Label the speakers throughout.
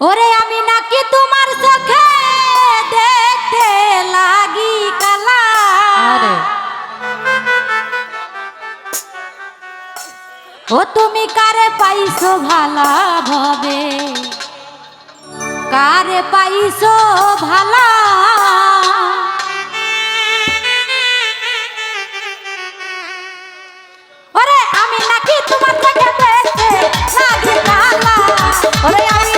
Speaker 1: ওরে আমি নাকি তোমার চোখে দেখতে লাগি কালা। ও তুমি কারে পাইছো ভালা ভবে? কারে পাইছো ভালা? ওরে আমি নাকি তোমার থেকে দেখতে লাগি কালা।
Speaker 2: ওরে আমি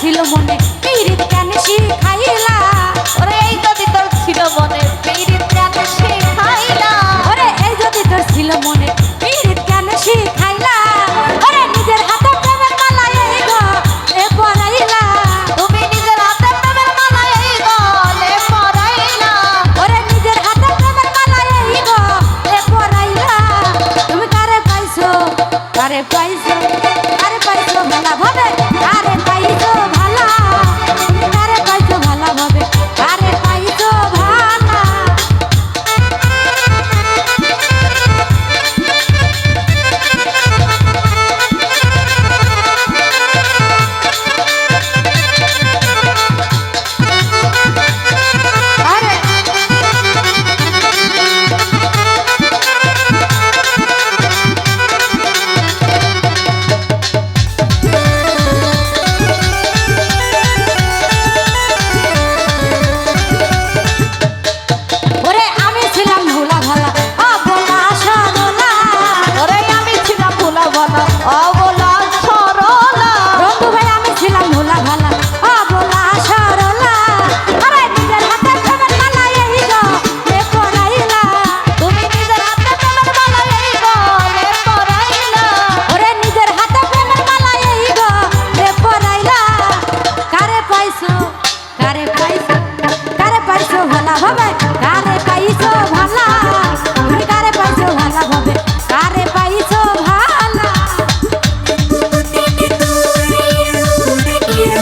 Speaker 1: ছিল মনে।
Speaker 2: এই রীতি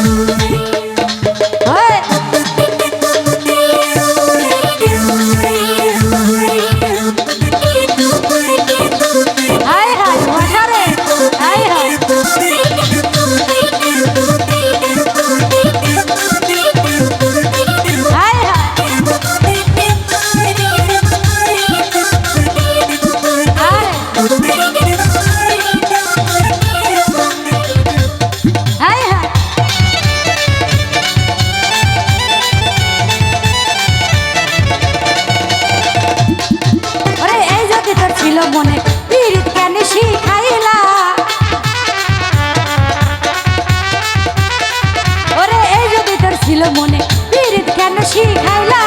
Speaker 2: Ooh. ছিল মনে পীড়িত কেন শিখাইলা?